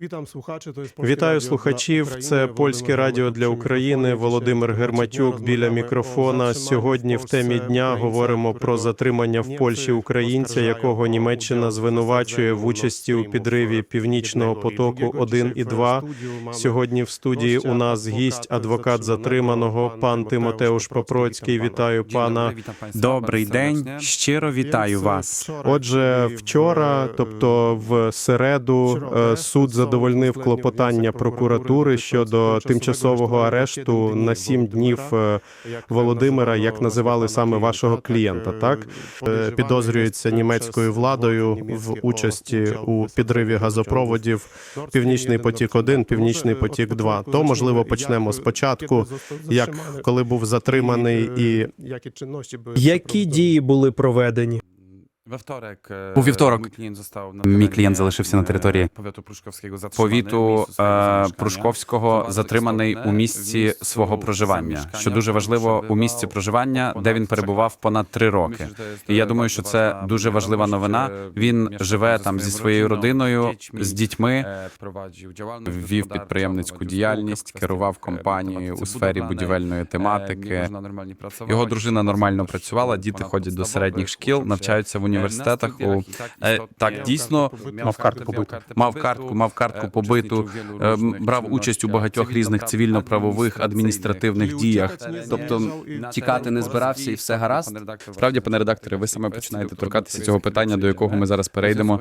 Вітам слухачі. То Вітаю слухачів. Це польське радіо для України. Володимир Герматюк біля мікрофона. Сьогодні в темі дня говоримо про затримання в Польщі українця, якого Німеччина звинувачує в участі у підриві північного потоку 1 і 2. Сьогодні в студії у нас гість, адвокат затриманого, пан Тимотеуш Попроцький. Вітаю пана. Добрий день, щиро вітаю вас. Отже, вчора, тобто в середу, суд задовольнив клопотання прокуратури щодо тимчасового арешту на сім днів е, Володимира, як називали саме вашого клієнта. Так Е, підозрюється німецькою владою в участі у підриві газопроводів Північний потік 1 Північний потік 2 То можливо почнемо спочатку. Як коли був затриманий і які чинності були Які були проведені? У вівторок мій клієнт залишився на території повіту е, Прушковського, затриманий у місці свого проживання. Що дуже важливо, у місці проживання, де він перебував понад три роки. І я думаю, що це дуже важлива новина. Він живе там зі своєю родиною, з дітьми. Вів підприємницьку діяльність, керував компанією у сфері будівельної тематики. Його дружина нормально працювала, діти ходять до середніх шкіл, навчаються в університетах. У Е, так дійсно мав картку побиту. Мав картку, мав картку побиту. е, Брав участь у багатьох різних цивільно-правових адміністративних діях. Тобто тікати не збирався і все гаразд. Справді, пане редакторе, ви саме починаєте торкатися цього питання, до якого ми зараз перейдемо.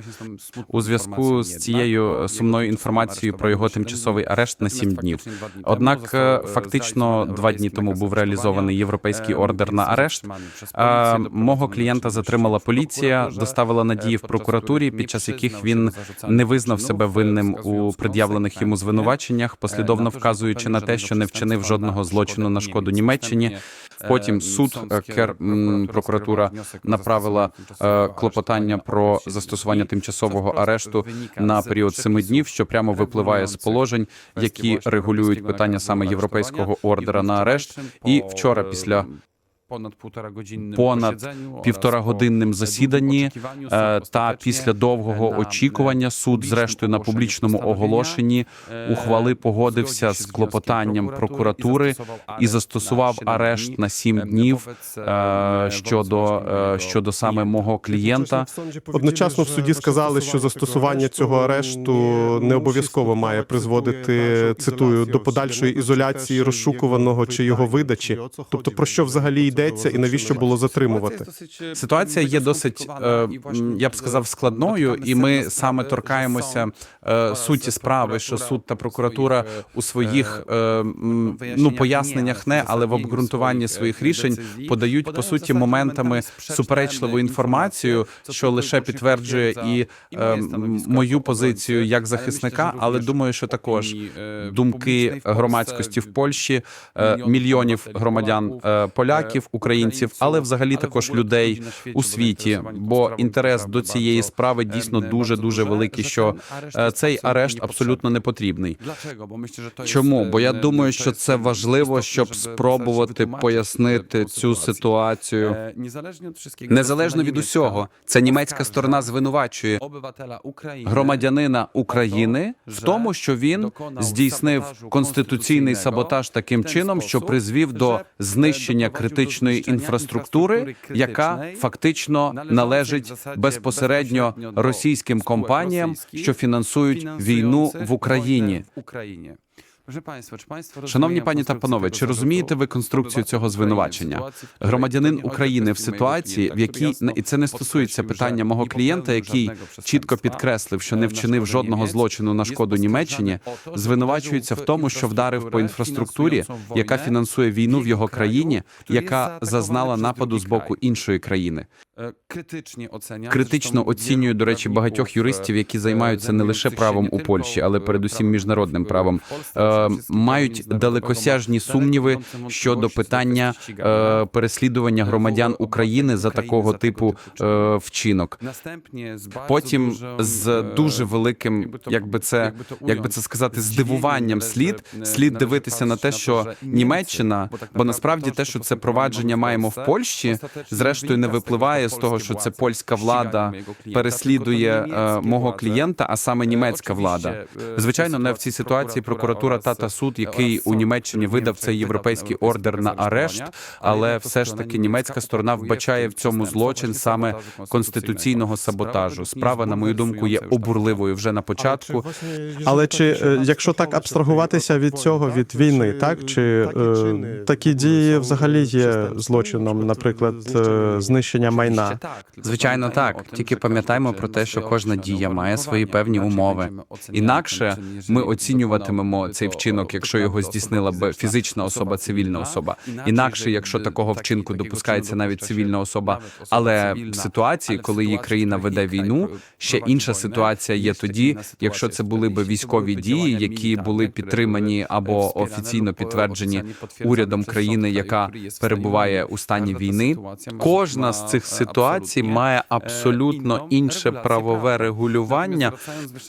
У зв'язку з цією е, сумною інформацією про його тимчасовий арешт на сім днів. Однак, е, фактично, два дні тому був реалізований європейський ордер на арешт. Мого клієнта затримала поліція, доставила на дії в прокуратурі, під час яких він не визнав себе винним у пред'явлених йому звинуваченнях, послідовно вказуючи на те, що не вчинив жодного злочину на шкоду Німеччині. Потім суд е, кер прокуратура направила е, клопотання про застосування тимчасового арешту на період семи днів, що прямо випливає з положень, які регулюють питання саме європейського ордера на арешт. І вчора, після понад півтора півторагодинним засіданні е, та після довгого очікування суд, зрештою, на публічному оголошенні ухвали погодився з клопотанням прокуратури і застосував арешт на сім днів е, щодо е, щодо саме мого клієнта. Одночасно в суді сказали, що застосування цього арешту не обов'язково має призводити цитую до подальшої ізоляції розшукуваного чи його видачі. Тобто про що взагалі йдеться і навіщо було затримувати? Ситуація є досить, е, я б сказав, складною, і ми саме торкаємося е, суті справи, що суд та прокуратура у своїх е, ну поясненнях не, але в обґрунтуванні своїх рішень подають по суті моментами суперечливу інформацію, що лише підтверджує і е, мою позицію як захисника, але думаю, що також думки громадськості в Польщі, е, мільйонів громадян е, поляків, українців, але взагалі також людей у світі. Бо інтерес до цієї справи дійсно дуже дуже великий. Що е, цей арешт абсолютно не потрібний. Чому? Бо я думаю, що це важливо, щоб спробувати пояснити цю ситуацію. Незалежно від усього, це німецька сторона звинувачує громадянина України в тому, що він здійснив конституційний саботаж таким чином, що призвів до знищення критичної інфраструктури, яка фактично належить безпосередньо російським компаніям, що фінансують війну в Україні. Шановні пані та панове, чи розумієте ви конструкцію цього звинувачення? Громадянин України в ситуації, в якій і це не стосується питання мого клієнта, який чітко підкреслив, що не вчинив жодного злочину на шкоду Німеччині, звинувачується в тому, що вдарив по інфраструктурі, яка фінансує війну в його країні, яка зазнала нападу з боку іншої країни. Критично оцінюю, до речі, багатьох юристів, які займаються не лише правом у Польщі, але передусім міжнародним правом. Е, мають далекосяжні сумніви щодо питання е, переслідування громадян України за такого типу е, вчинок. Потім з дуже великим, як би це як би це сказати, здивуванням слід слід дивитися на те, що Німеччина, бо насправді те, що це провадження маємо в Польщі, зрештою не випливає випливає з того, що це польська влада переслідує е, мого клієнта, а саме німецька влада. Звичайно, не в цій ситуації прокуратура та та суд, який у Німеччині видав цей європейський ордер на арешт, але все ж таки німецька сторона вбачає в цьому злочин саме конституційного саботажу. Справа, на мою думку, є обурливою вже на початку. Але чи е, якщо так абстрагуватися від цього від війни, так чи е, такі дії взагалі є злочином, наприклад, е, знищення майна? Звичайно, так. Тільки пам'ятаємо про те, що кожна дія має свої певні умови. Інакше ми оцінюватимемо цей вчинок, якщо його здійснила б фізична особа, цивільна особа. Інакше, якщо такого вчинку допускається навіть цивільна особа, але в ситуації, коли її країна веде війну, ще інша ситуація є тоді, якщо це були б військові дії, які були підтримані або офіційно підтверджені урядом країни, яка перебуває у стані війни. Кожна з цих ситуацій має абсолютно інше правове регулювання.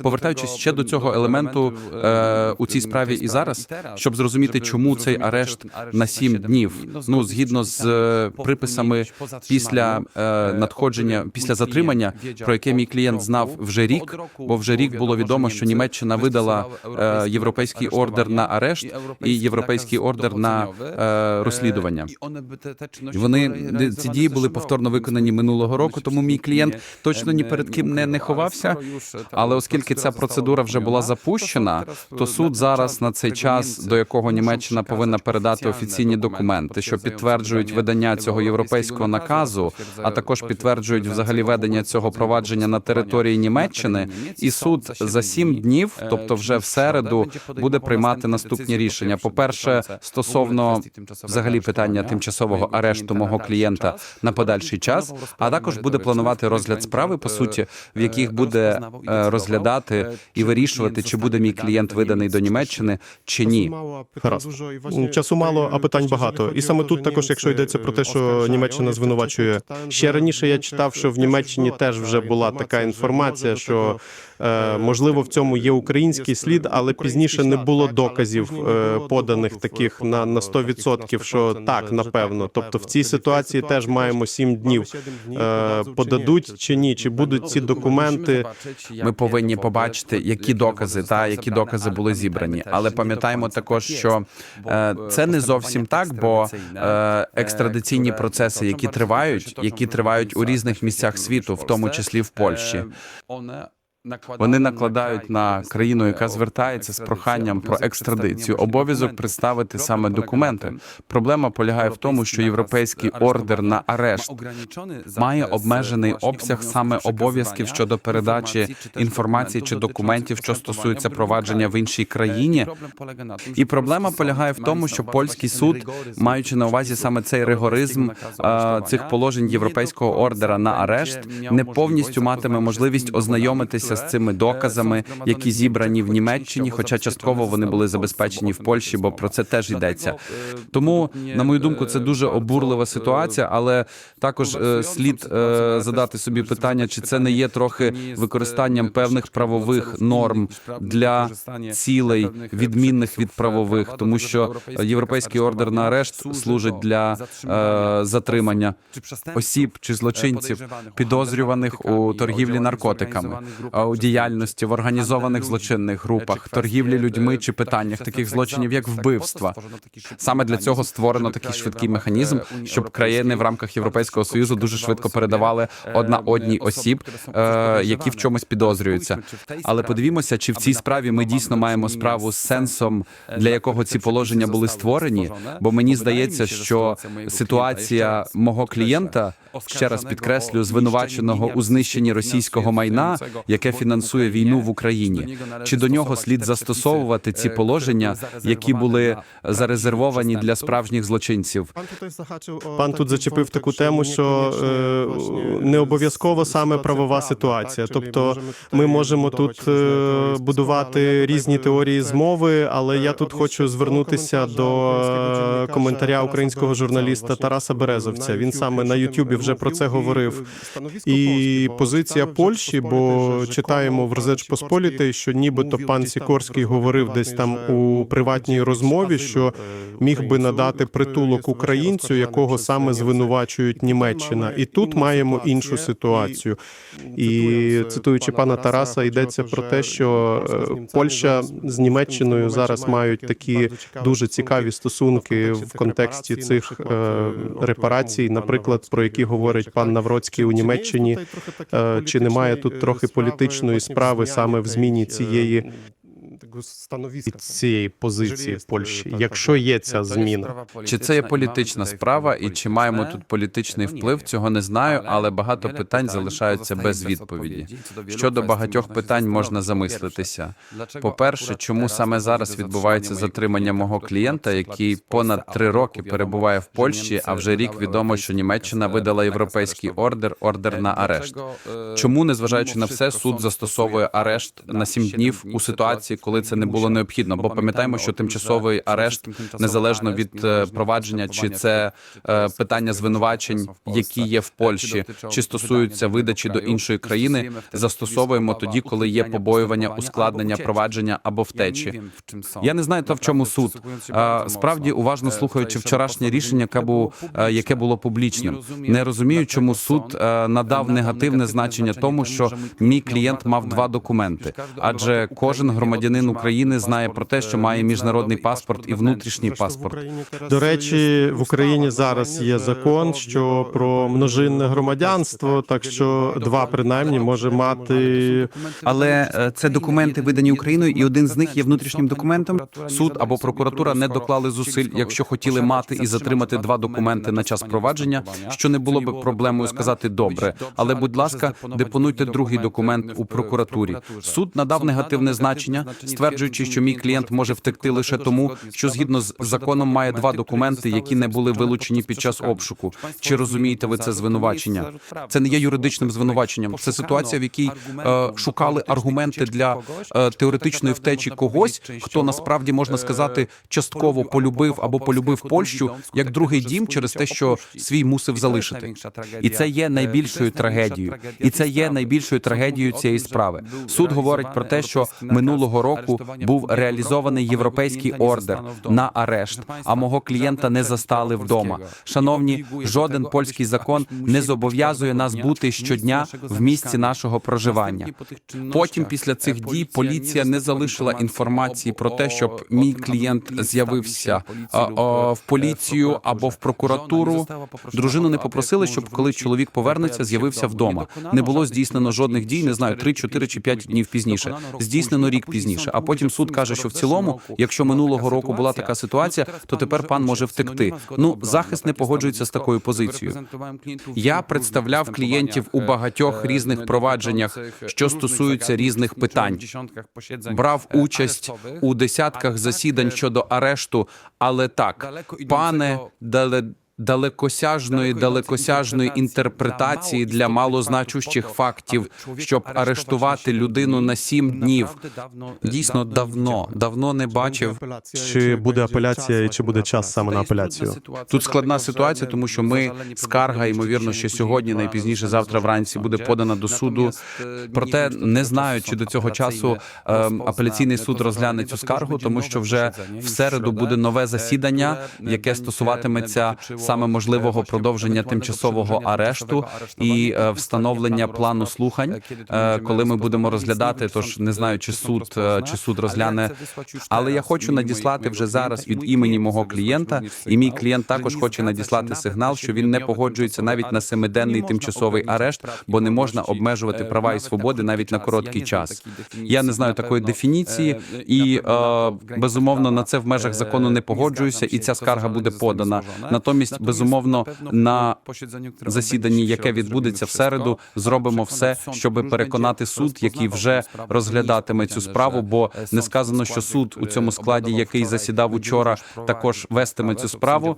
Повертаючись ще до цього елементу е, у цій справі і зараз, щоб зрозуміти, чому цей арешт на сім днів. Ну згідно з е, приписами після е, надходження, після затримання, про яке мій клієнт знав вже рік, бо вже рік було відомо, що Німеччина видала е, європейський ордер на арешт і європейський ордер на е, розслідування. Вони ці дії були повторно виконані минулого року. Тому мій клієнт точно ні перед ким не, не ховався. Але оскільки ця процедура вже була запущена, то суд зараз на цей час, до якого Німеччина повинна передати офіційні документи, що підтверджують видання цього європейського наказу, а також підтверджують взагалі ведення цього провадження на території Німеччини. І суд за сім днів, тобто вже в середу, буде приймати наступні рішення. По перше, стосовно взагалі питання тимчасового арешту мого клієнта на подальший час, а також буде планувати розгляд справи, по суті, в яких буде е, розглядати і вирішувати, чи буде мій клієнт виданий до Німеччини чи ні. Гаразд. Часу мало, а питань багато. І саме тут також, якщо йдеться про те, що Німеччина звинувачує. Ще раніше я читав, що в Німеччині теж вже була така інформація, що е, можливо в цьому є український слід, але пізніше не було доказів е, поданих таких на, на 100%, що так, напевно. Тобто в цій ситуації теж маємо сім днів. Е, подадуть чи ні, чи будуть ці документи. Ми повинні побачити, які докази та які докази були зібрані. Але пам'ятаємо також, що е, це не зовсім так, бо е, екстрадиційні процеси, які тривають, які тривають у різних місцях світу, в тому числі в Польщі. Вони накладають на країну, яка звертається з проханням про екстрадицію, обов'язок представити саме документи. Проблема полягає в тому, що європейський ордер на арешт має обмежений обсяг саме обов'язків щодо передачі інформації чи документів, що стосуються провадження в іншій країні. І проблема полягає в тому, що польський суд, маючи на увазі саме цей ригоризм е, цих положень європейського ордера на арешт, не повністю матиме можливість ознайомитися з цими доказами, які зібрані в Німеччині, хоча частково вони були забезпечені в Польщі, бо про це теж йдеться. Тому, на мою думку, це дуже обурлива ситуація, але також е, слід е, задати собі питання, чи це не є трохи використанням певних правових норм для цілей відмінних від правових, тому що європейський ордер на арешт служить для е, затримання осіб чи злочинців, підозрюваних у торгівлі наркотиками, у діяльності в організованих злочинних групах, торгівлі людьми чи питаннях таких злочинів, як вбивства. Саме для цього створено такий швидкий механізм, щоб країни в рамках Європейського союзу дуже швидко передавали одна одній осіб, е, які в чомусь підозрюються. Але подивімося, чи в цій справі ми дійсно маємо справу з сенсом, для якого ці положення були створені. Бо мені здається, що ситуація мого клієнта ще раз підкреслю, звинуваченого у знищенні російського майна, яке фінансує війну в Україні. Чи до нього слід застосовувати ці положення, які були зарезервовані для справжніх злочинців? Пан тут зачепив таку тему, що е, не обов'язково саме правова ситуація. Тобто, ми можемо тут е, будувати різні теорії змови, але я тут хочу звернутися до е, коментаря українського журналіста Тараса Березовця. Він саме на Ютубі вже про це говорив. І позиція Польщі, бо читаємо в Рзеч Посполітий, що нібито пан Сікорський говорив десь там у приватній розмові, що міг би надати притулок українцю, якого саме звинувачують Німеччина. І тут маємо іншу ситуацію. І цитуючи пана Тараса, йдеться про те, що е, Польща з Німеччиною зараз мають такі дуже цікаві стосунки в контексті цих е, репарацій, наприклад, про які говорить пан Навроцький у Німеччині. Е, Чи немає тут трохи політичної справи саме в зміні цієї цієї позиції Польщі, якщо є ця зміна? Чи це є політична справа, і чи маємо тут політичний вплив? Цього не знаю, але багато питань залишаються без відповіді. Щодо багатьох питань можна замислитися. По-перше, чому саме зараз відбувається затримання мого клієнта, який понад три роки перебуває в Польщі, а вже рік відомо, що Німеччина видала європейський ордер, ордер на арешт. Чому, незважаючи на все, суд застосовує арешт на сім днів у ситуації, коли це не було необхідно? Бо пам'ятаємо, що тимчасовий арешт, незалежно від е, провадження, чи це е, питання звинувачень, які є в Польщі, чи стосуються видачі до іншої країни, застосовуємо тоді, коли є побоювання ускладнення провадження або втечі. Я не знаю, та в чому суд. Справді уважно слухаючи вчорашнє рішення, е, яке було публічним. Не розумію, чому суд е, надав негативне значення тому, що мій клієнт мав два документи, адже кожен громадянин України знає про те, що має міжнародний паспорт і внутрішній паспорт. До речі, в Україні зараз є закон, що про множинне громадянство, так що два принаймні може мати Але е, це документи видані Україною, і один з них є внутрішнім документом. Суд або прокуратура не доклали зусиль, якщо хотіли мати і затримати два документи на час провадження, що не було би проблемою сказати добре. Але, будь ласка, депонуйте другий документ у прокуратурі. Суд надав негативне значення, стверджуючи, що мій клієнт може втекти лише тому, що згідно з законом має два документи, які не були вилучені під час обшуку. Чи розумієте ви це звинувачення? Це не є юридичним звинуваченням. Це ситуація, в якій е, шукали аргументи для е, теоретичної втечі когось, хто насправді можна сказати частково полюбив або полюбив Польщу як другий дім через те, що свій мусив залишити. І це є найбільшою трагедією. І це є найбільшою трагедією цієї справи. Суд говорить про те, що минулого року був реалізований європейський ордер на арешт, а мого клієнта не застали вдома. Шановні, жоден польський закон не зобов'язує нас бути щодня в місці нашого проживання. Потім, після цих дій, поліція не залишила інформації про те, щоб мій клієнт з'явився в поліцію або в прокуратуру. Дружину не попросили, щоб коли чоловік повернеться, з'явився вдома. Не було здійснено жодних дій. Не знаю, 3, 4 чи 5 днів пізніше. Здійснено рік пізніше. А потім суд каже, що в цілому, якщо минулого року була така ситуація, то тепер пан може втекти. Ну захист не погоджується з такою позицією. Я представляв клієнтів у багатьох різних провадженнях, що стосуються різних питань. Брав участь у десятках засідань щодо арешту, але так, пане дале. Далекосяжної далекосяжної інтерпретації для малозначущих фактів, щоб арештувати людину на сім днів. Дійсно, давно давно не бачив. чи буде апеляція і чи буде час саме на апеляцію. Тут складна ситуація, тому що ми скарга, ймовірно, ще сьогодні, найпізніше завтра вранці буде подана до суду. Проте не знаю, чи до цього часу ем, апеляційний суд розгляне цю скаргу, тому що вже в середу буде нове засідання, яке стосуватиметься саме можливого продовження тимчасового арешту і е, встановлення плану слухань, е, коли ми будемо розглядати. Тож не знаю, чи суд е, чи суд розгляне. Але я хочу надіслати вже зараз від імені мого клієнта, і мій клієнт також хоче надіслати сигнал, що він не погоджується навіть на семиденний тимчасовий арешт, бо не можна обмежувати права і свободи навіть на короткий час. Я не знаю такої дефініції, і е, безумовно на це в межах закону не погоджуюся, і ця скарга буде подана. Натомість, безумовно, на засіданні, яке відбудеться в середу, зробимо все, щоб переконати суд, який вже розглядатиме цю справу. Бо не сказано, що суд у цьому складі, який засідав учора, також вестиме цю справу.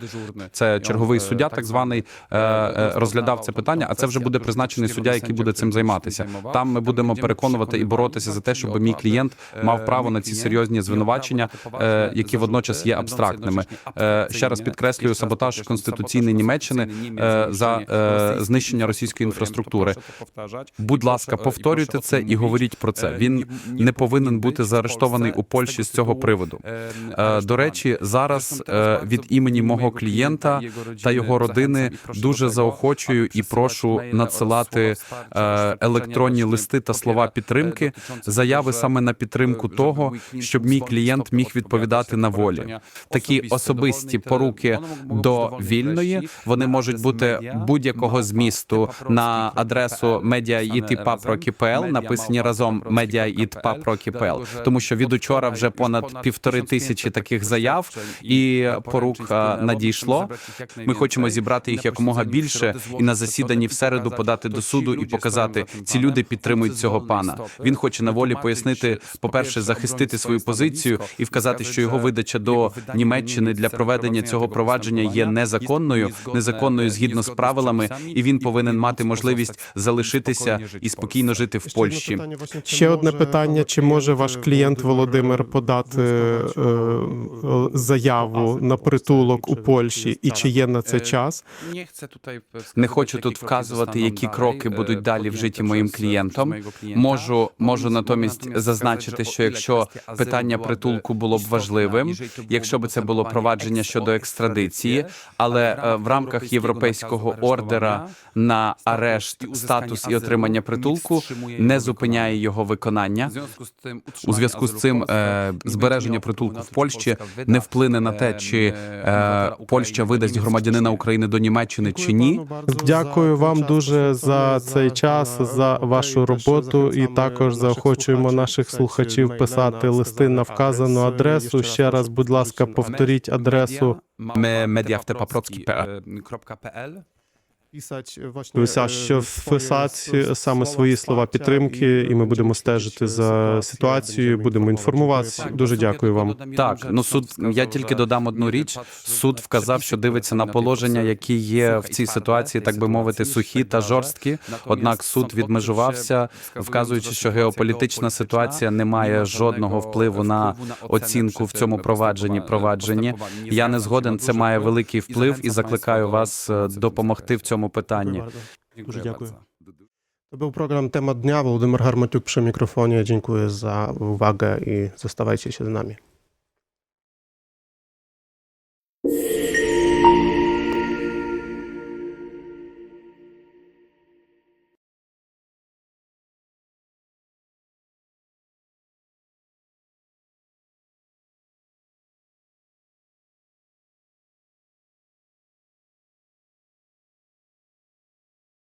Це черговий суддя, так званий е, е, розглядав це питання. А це вже буде призначений суддя, який буде цим займатися. Там ми будемо переконувати і боротися за те, щоб мій клієнт мав право на ці серйозні звинувачення, е, які водночас є абстрактними. Е, Ще раз підкреслюю, саботаж конституційної конституційної Німеччини е, за е, знищення російської інфраструктури. Будь ласка, повторюйте це і говоріть про це. Він не повинен бути заарештований у Польщі з цього приводу. Е, До речі, зараз е, від імені мого клієнта та його родини дуже заохочую і прошу надсилати е, електронні листи та слова підтримки, заяви саме на підтримку того, щоб мій клієнт міг відповідати на волі. Такі особисті поруки до вільної вони можуть бути будь-якого змісту на адресу mediaitpapro.kpl, написані разом mediaitpapro.kpl, тому що від учора вже понад півтори тисячі таких заяв і порук надійшло. Ми хочемо зібрати їх якомога більше і на засіданні в середу подати до суду і показати, ці люди підтримують цього пана. Він хоче на волі пояснити, по-перше, захистити свою позицію і вказати, що його видача до Німеччини для проведення цього провадження є незаконною, незаконною згідно з правилами, і він повинен мати можливість залишитися і спокійно жити в Польщі. Ще одне питання: чи може ваш клієнт Володимир подати е, е, заяву на притулок у Польщі, і чи є на це час? Не хочу тут вказувати, які кроки будуть далі в житті моїм клієнтом. Можу, можу натомість зазначити, що якщо питання притулку було б важливим, якщо б це було провадження щодо екстрадиції, але е, в рамках європейського ордера на арешт, статус і отримання притулку не зупиняє його виконання. У зв'язку з цим е, збереження притулку в Польщі не вплине на те, чи е, Польща видасть громадянина України до Німеччини чи ні. Дякую вам дуже за цей час, за вашу роботу, і також заохочуємо наших слухачів писати листи на вказану адресу. Ще раз, будь ласка, повторіть адресу. mamy mediawtepaprocki.pl Właśnie, Вися, e, що swoje вписати саме свої слова підтримки, і ми будемо стежити за ситуацією, будемо інформуватися. Дуже дякую вам. Так, ну суд я тільки додам одну річ. Суд вказав, що дивиться на положення, які є в цій ситуації, так би мовити, сухі та жорсткі. Однак суд відмежувався, вказуючи, що геополітична ситуація не має жодного впливу на оцінку в цьому провадженні. Провадженні я не згоден. Це має великий вплив і закликаю вас е, допомогти в цьому samo pytanie. Dziękuję bardzo. To był program Temat Dnia. Władimir Harmatiuk przy mikrofonie. Dziękuję za uwagę i zostawajcie się z nami.